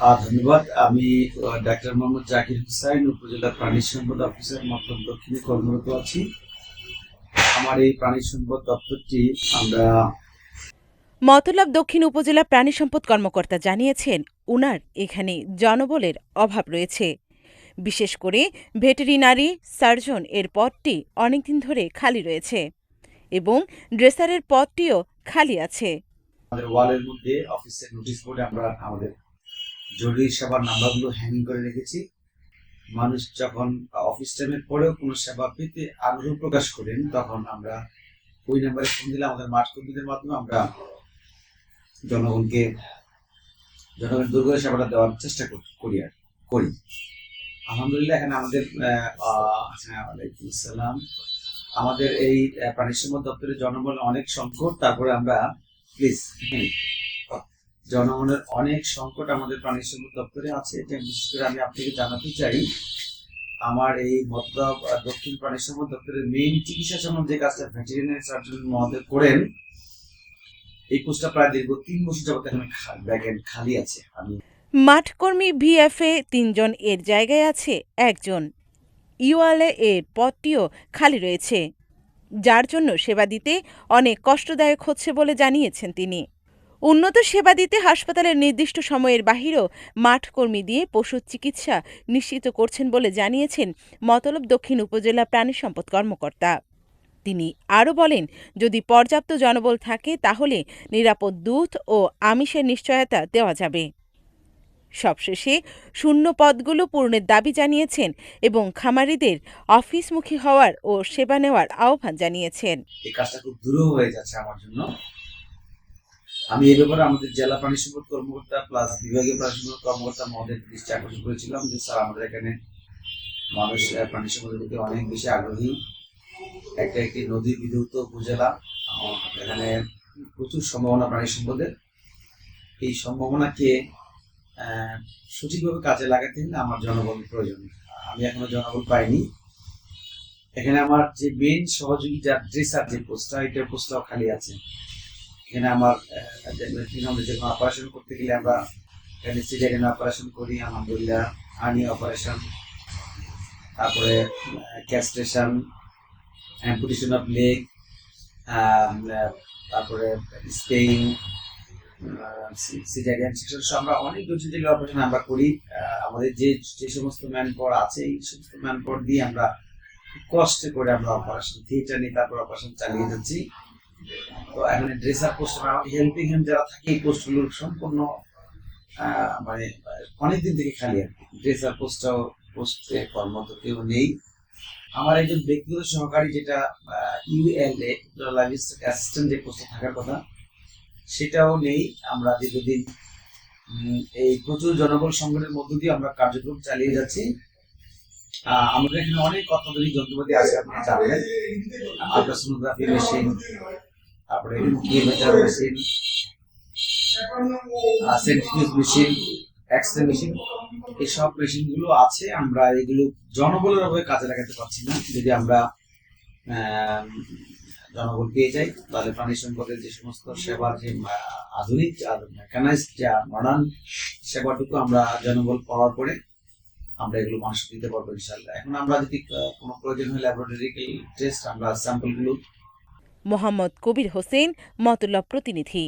ধন্যবাদ। আমি ডাক্তার মোহাম্মদ জাকির হুসাইন উপজেলা প্রাণী সম্পদ অফিসার মতলব দক্ষিণে কর্মরত আছি। আমার এই প্রাণী সম্পদ দপ্তরটি আমরা মতলব দক্ষিণ উপজেলা প্রাণী সম্পদ কর্মকর্তা জানিয়েছেন উনার এখানে জনবলের অভাব রয়েছে। বিশেষ করে ভেটেরিনারি সার্জন এর পদটি অনেকদিন ধরে খালি রয়েছে এবং ড্রেসারের পদটিও খালি আছে। আমাদের ওয়ালের মধ্যে অফিসের নোটিশ বোর্ডে আমরা আমাদের জরুরি সেবার নাম্বারগুলো হ্যাং করে রেখেছি। মানুষ যখন অফিস টাইমের পরেও কোনো সেবা পেতে আগ্রহ প্রকাশ করেন, তখন আমরা ওই নাম্বারে ফোন দিলে আমাদের মাঠ কর্মীদের মাধ্যমে আমরা জনগণকে জনগণ দুর্গত সেবাটা দেওয়ার চেষ্টা কর- আর করি। আলহামদুলিল্লাহ, এখানে আমাদের ওয়ালাইকুম আসসালাম আমাদের এই প্রাণী সম্পদ দপ্তরের জনবল অনেক সংকট তারপরে আমরা প্লিজ জনগণের অনেক সংকট আমাদের প্রাণী সম্পদ দপ্তরে আছে। এটা বিশেষ করে আমি আপনাকে জানাতে চাই, আমার এই মতলব দক্ষিণ প্রাণী সম্পদ দপ্তরের মেইন চিকিৎসা সম্বন্ধে যে কাজটা ভেটেরিনারি সার্জন মহোদয় করেন, এই পোস্টটা প্রায় দীর্ঘ তিন বছর যাবত এখানে ব্যাকেন্ড খালি আছে। আমি মাঠকর্মী ভিএফএ তিনজন এর জায়গায় আছে, একজন ইউআলএ এর পদটিও খালি রয়েছে। যার জন্য সেবা দিতে অনেক কষ্টদায়ক হচ্ছে বলে জানিয়েছেন তিনি। উন্নত সেবা দিতে হাসপাতালের নির্দিষ্ট সময়ের বাহিরেও মাঠকর্মী দিয়ে পশুর চিকিৎসা নিশ্চিত করছেন বলে জানিয়েছেন মতলব দক্ষিণ উপজেলা প্রাণী সম্পদ কর্মকর্তা। তিনি আরও বলেন, যদি পর্যাপ্ত জনবল থাকে তাহলে নিরাপদ দুধ ও আমিষের নিশ্চয়তা দেওয়া যাবে। সবশেষে শূন্য পদগুলো পূরণের দাবি জানিয়েছেন এবং খামারিদের অফিসমুখী হওয়ার ও সেবা নেওয়ার আহ্বান জানিয়েছেন। এই কাজটা খুব দূরও হয়ে যাচ্ছে আমার জন্য। আমি এই ব্যাপারে আমাদের জেলা প্রাণী সম্পদ কর্মকর্তা প্লাস বিভাগীয় প্রাণী সম্পদ কর্মকর্তা মহোদয় দৃষ্টি আকর্ষণ করেছিলাম যে স্যার, আমাদের এখানে মানুষ প্রাণী সম্পদের প্রতি অনেক বেশি আগ্রহী। একটা একটি নদী বিধৌত উপজেলা। এখানে প্রচুর সম্ভাবনা প্রাণী সম্পদের এই সম্ভাবনাকে সঠিকভাবে কাজে লাগাতে হলে আমার জনবল প্রয়োজন। আমি এখনও জনবল পাইনি। এখানে আমার যে মেন সহযোগী যার ড্রেসার যে পোস্টটা এটা পোস্টটাও খালি আছে। এখানে আমার আহ, যে কোনো অপারেশন করতে গেলে আমরা এখানে সিজারিয়ান অপারেশন করি আলহামদুলিল্লাহ আর্নি অপারেশন তারপরে ক্যাস্ট্রেশন অ্যাম্পুটেশন অফ লেগ তারপরে স্পেইন সিজারিয়ান সেকশন সহ আমরা অনেক জটিল অপারেশন আমরা করি। আমাদের যে যে সমস্ত ম্যান পাওয়ার আছে এই সমস্ত ম্যান পাওয়ার দিয়ে আমরা কষ্টে করে আমরা অপারেশন থিয়েটার নিয়ে তারপর অপারেশন চালিয়ে যাচ্ছি। তো এখানে ড্রেসার পোস্ট আমাদের হেল্পিং হ্যান্ড যারা থাকে, এই পোস্টগুলো সম্পূর্ণ মানে অনেকদিন থেকে খালি আর কি। ড্রেসার পোস্টটাও পোস্টে কর্মরত কেউ নেই। আমার একজন ব্যক্তিগত সহকারী যেটা ইউএলএ অ্যাসিস্ট্যান্ট যে পোস্টে থাকার কথা, সেটাও নেই। আমরা দীর্ঘদিন এই প্রচুর জনবল সংকটের মধ্য দিয়ে আমরা কার্যক্রম চালিয়ে যাচ্ছি। আমাদের এখানে অনেক অত্যাধুনিক যন্ত্রপাতি আছে, আপনারা জানবেন আলট্রাসোনোগ্রাফি মেশিন তারপরে kilometre machine centrifuge machine x ray machine এইসব মেশিনগুলো আছে আমরা এগুলো জনবলের অভাবে কাজে লাগাতে পারছি না। যদি আমরা আম, জনবল পেয়ে যাই তাহলে প্রাণী সম্পদের যে সমস্ত সেবা যে আধুনিক মেকানাইজ যে মডার্ন সেবাটুকু আমরা জনবল পাওয়ার পরে আমরা এগুলো মানুষ দিতে পারব ইনশাল্লাহ এখন আমরা যদি কোনো প্রয়োজন হয় ল্যাবরেটরি টেস্ট আমরা স্যাম্পলগুলো মোহাম্মদ কবির হোসেন মতলব প্রতিনিধি।